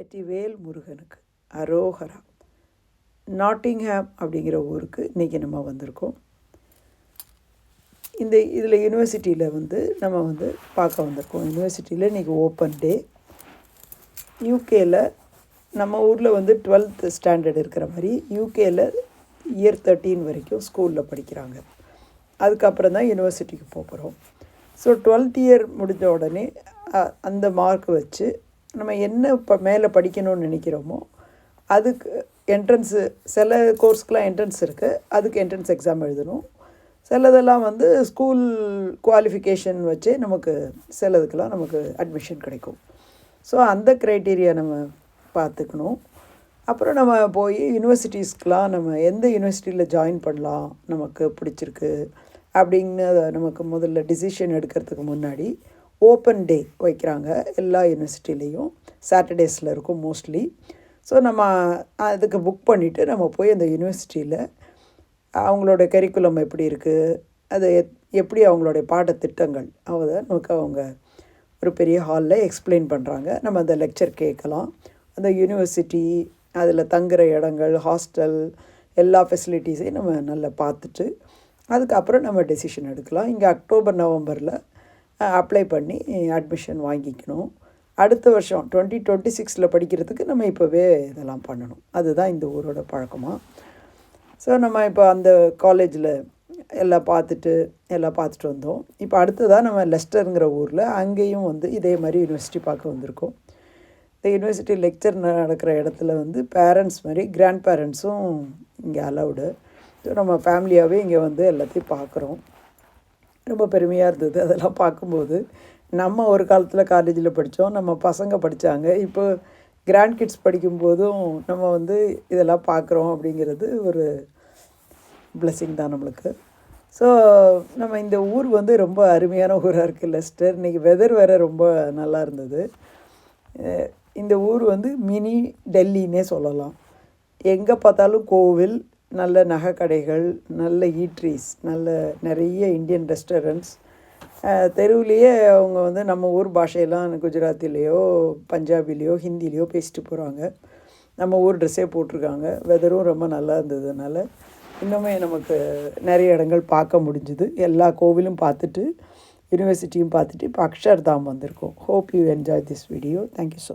வெற்றிவேல் முருகனுக்கு. அரோகரா. நாட்டிங்ஹாம் அப்படிங்கிற ஊருக்கு இன்றைக்கி நம்ம வந்திருக்கோம். இந்த இதில் யூனிவர்சிட்டியில் வந்து நம்ம வந்து பார்க்க வந்திருக்கோம். யூனிவர்சிட்டியில் இன்றைக்கி ஓப்பன் டே யூகேயில் நம்ம ஊரில் வந்து டுவெல்த் ஸ்டாண்டர்ட் இருக்கிற மாதிரி யூகேயில் இயர் தேர்ட்டீன் வரைக்கும் ஸ்கூலில் படிக்கிறாங்க. அதுக்கப்புறம் தான் யூனிவர்சிட்டிக்கு போக போகிறோம் ஸோ டுவெல்த் இயர் முடிஞ்ச உடனே அ- அந்த மார்க் வச்சு நம்ம என்ன இப்போ மேலே படிக்கணும்னு நினைக்கிறோமோ அதுக்கு என்ட்ரன்ஸு சில கோர்ஸ்க்கெலாம் என்ட்ரன்ஸ் இருக்குது அதுக்கு என்ட்ரன்ஸ் எக்ஸாம் எழுதணும். சிலதெல்லாம் வந்து ஸ்கூல் குவாலிஃபிகேஷன் வச்சு நமக்கு சிலதுக்கெல்லாம் நமக்கு அட்மிஷன் கிடைக்கும். ஸோ அந்த க்ரைட்டீரியா நம்ம பார்த்துக்கணும். அப்புறம் நம்ம போய் யூனிவர்சிட்டிஸ்க்கெலாம் நம்ம எந்த யூனிவர்சிட்டியில் ஜாயின் பண்ணலாம் நமக்கு பிடிச்சிருக்கு அப்படின்னு அதை நமக்கு முதல்ல டிசிஷன் எடுக்கிறதுக்கு முன்னாடி ஓப்பன் டே வைக்கிறாங்க எல்லா யூனிவர்சிட்டிலேயும் சாட்டர்டேஸில் இருக்கும் மோஸ்ட்லி ஸோ நம்ம அதுக்கு புக் பண்ணிவிட்டு நம்ம போய் அந்த யூனிவர்சிட்டியில் அவங்களோட கரிக்குலம் எப்படி இருக்குது அது எத்- எப்படி அவங்களுடைய பாடத்திட்டங்கள்? அதை நமக்கு அவங்க ஒரு பெரிய ஹாலில் எக்ஸ்பிளைன் பண்ணுறாங்க நம்ம அந்த லெக்சர் கேட்கலாம். அந்த யூனிவர்சிட்டி அதில் தங்குற இடங்கள் ஹாஸ்டல் எல்லா ஃபெசிலிட்டிஸையும் நம்ம நல்லா பார்த்துட்டு அதுக்கப்புறம் நம்ம டெசிஷன் எடுக்கலாம். இங்கே அக்டோபர் நவம்பரில் அப்ளை பண்ணி அட்மிஷன் வாங்கிக்கணும். அடுத்த வருஷம் டுவெண்ட்டி டுவெண்ட்டி சிக்ஸில் படிக்கிறதுக்கு நம்ம இப்போவே இதெல்லாம் பண்ணணும். அதுதான் இந்த ஊரோட பழக்கமாக ஸோ நம்ம இப்போ அந்த காலேஜில் எல்லாம் பார்த்துட்டு எல்லாம் பார்த்துட்டு வந்தோம். இப்போ அடுத்ததாக நம்ம லெஸ்டருங்கிற ஊரில் அங்கேயும் வந்து இதே மாதிரி யூனிவர்சிட்டி பார்க்க வந்திருக்கோம். இந்த யூனிவர்சிட்டி லெக்சர் நடக்கிற இடத்துல வந்து பேரண்ட்ஸ் மாதிரி கிராண்ட் பேரண்ட்ஸும் இங்கே அலவுடு ஸோ நம்ம ஃபேமிலியாகவே இங்கே வந்து எல்லாத்தையும் பார்க்குறோம். ரொம்ப பெருமையாக இருந்தது அதெல்லாம் பார்க்கும்போது. நம்ம ஒரு காலத்தில் காலேஜில் படித்தோம் நம்ம பசங்க படித்தாங்க இப்போ கிராண்ட் கிட்ஸ் படிக்கும்போதும் நம்ம வந்து இதெல்லாம் பார்க்குறோம் அப்படிங்கிறது ஒரு blessing தான் நம்மளுக்கு. ஸோ நம்ம இந்த ஊர் வந்து ரொம்ப அருமையான ஊராக இருக்குது லெஸ்டர். இன்றைக்கி வெதர் வேறு ரொம்ப நல்லா இருந்தது. இந்த ஊர் வந்து மினி டெல்லின்னே சொல்லலாம். எங்கே பார்த்தாலும் கோவில் நல்ல நகைக்கடைகள் நல்ல ஈட்ரிஸ் நல்ல நிறைய இந்தியன் ரெஸ்டாரண்ட்ஸ் தெருவுலேயே அவங்க வந்து நம்ம ஊர் பாஷையெல்லாம் குஜராத்திலேயோ பஞ்சாபிலேயோ ஹிந்திலேயோ பேசிட்டு போகிறாங்க நம்ம ஊர் ட்ரெஸ்ஸே போட்டிருக்காங்க. வெதரும் ரொம்ப நல்லா இருந்ததுனால இன்னுமே நமக்கு நிறைய இடங்கள் பார்க்க முடிஞ்சுது. எல்லா கோவிலும் பார்த்துட்டு யூனிவர்சிட்டியும் பார்த்துட்டு இப்போ அக்ஷர்தாம் வந்திருக்கோம். Hope you enjoy this video thank you so